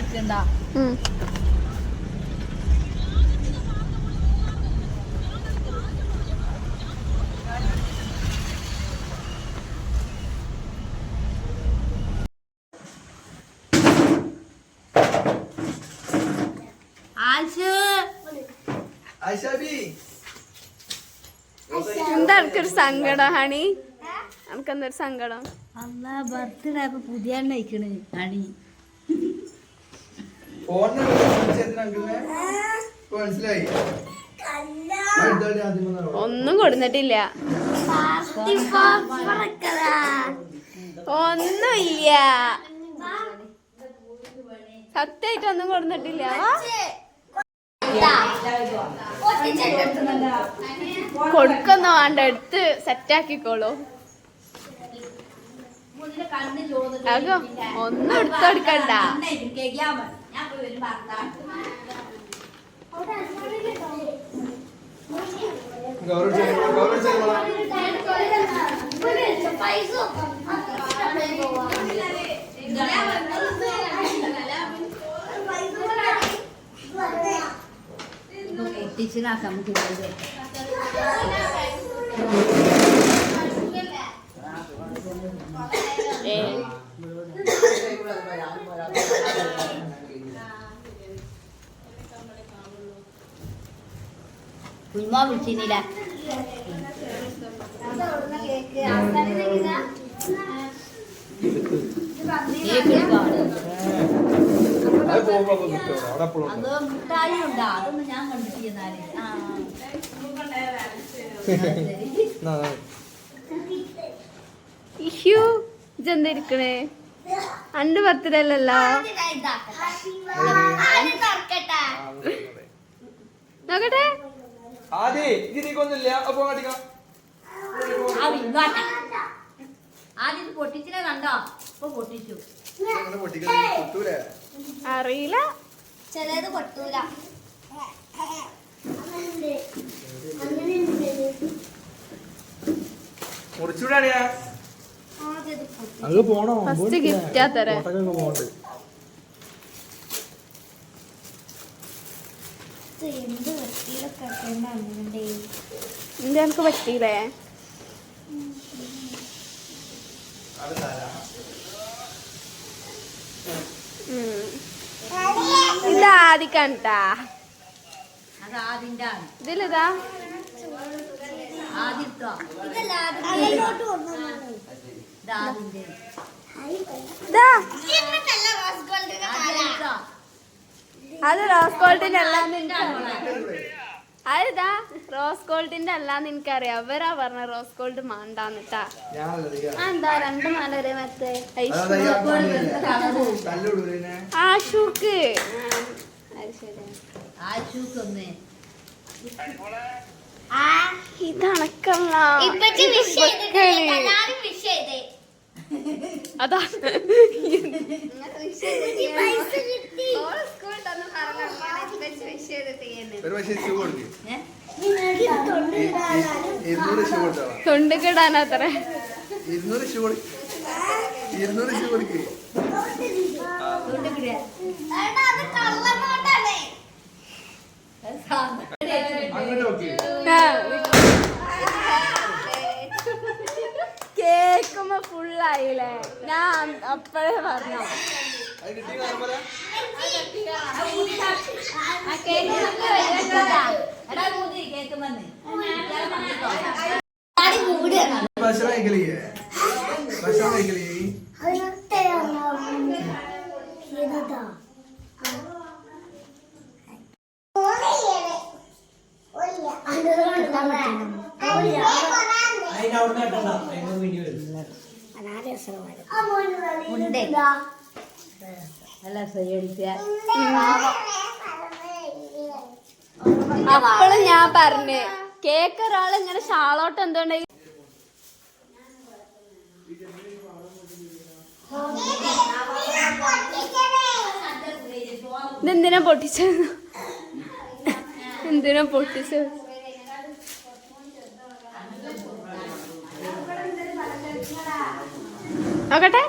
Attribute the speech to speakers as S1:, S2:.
S1: എടുക്കണ്ട
S2: എന്താ എനിക്കൊരു സങ്കടം ഹണി? എനിക്ക് എന്തൊരു സങ്കടം?
S1: അല്ല ബർത്ത്ഡേ പുതിയ ഹണി.
S3: ഫോണിനെ മനസ്സിലായി.
S2: ഒന്നും കൊടുത്തിട്ടില്ല ഒന്നുമില്ല. സത്യമായിട്ട് ഒന്നും കൊടുത്തിട്ടില്ല കൊടുക്കൊന്നും വേണ്ട എടുത്ത് സെറ്റാക്കിക്കോളൂ ഒന്നും എടുത്തെടുക്കണ്ട
S3: ഗൗരവ് ചെയ്യണം, ഗൗരവ് ചെയ്യണം.
S1: ടീച്ചറാക്കാം നമുക്ക്.
S2: ഏ
S1: കുഞ്ഞുമോ വിളിച്ചിരുന്നില്ല
S3: അത്
S1: മുട്ടായി ഉണ്ടാ അതൊന്നും ഞാൻ.
S2: ഇഷ്യൂ ഇതെന്തിരിക്കണേ? ബർത്ത്ഡേ അല്ലല്ലോ നോക്കട്ടെ.
S3: ആദി ഇത് നീക്കൊന്നുമില്ല അപ്പൊ
S1: ആദ്യം ഇത് പൊട്ടിച്ചിനെ കണ്ടോ? ഇപ്പൊ പൊട്ടിച്ചു.
S2: അറിയില്ല.
S4: ചിലത് പൊട്ടൂല.
S3: അത് പോണോ
S2: ഫസ്റ്റ് ഗിഫ്റ്റാ തരാ
S4: എന്ത് വൃത്തിയിലൊക്കെ
S2: എനിക്ക് പറ്റിയില്ലേ? ഉം. ഇത് ആദിക്കണ്ടാ
S1: അത് ആദ്യന്റെ ആണ്
S2: ഇതിലിതാ
S1: ഇത്
S2: ഇതാ
S4: റോസ് ഗോൾഡിന്റെ
S2: അത് റോസ് ഗോൾഡിന്റെ അല്ലാന്ന് എനിക്കറിയാം. അവരാ പറഞ്ഞ റോസ് ഗോൾഡ് മാണ്ടാന്നിട്ടാ എന്താ രണ്ടു മാല ഒരേ മറ്റേ. ആഷൂക്ക് അത് ഇതണക്കല്ല
S4: ഇപ്പച്ചി വിഷ്
S3: കൊടുത്താ
S2: തൊണ്ടുകിടാനത്ര
S3: ഇരുന്നൂറ് ഷൂ കൊടുക്ക്. ഇരുന്നൂറ് ഷൂ കൊടുക്ക്.
S2: ഫുള്ളായില്ലേ ഞാൻ അപ്പഴേ പറഞ്ഞു
S3: അത് കിട്ടി ഭക്ഷണം
S1: ആ കേക്ക് നമുക്ക് കഴിക്കണ്ടാ. എടാ കൂതി കേക്ക് വന്ന്
S4: ആടി മൂടുകയാണ്
S3: ഭക്ഷണം കഴിക്കലില്ലേ ഭക്ഷണം കഴിക്കലേ
S4: അതിനൊക്കെ ചെയ്തതാ
S1: ഉണ്ട്. അല്ല
S2: അപ്പോഴും ഞാൻ പറഞ്ഞു. കേക്ക് ഒരാൾ ഇങ്ങനെ ഷാളോട്ട് എന്തുകൊണ്ടെങ്കിൽ എന്തിനാ പൊട്ടിച്ചത്? എന്തിനാ പൊട്ടിച്ചത്? നോക്കട്ടെ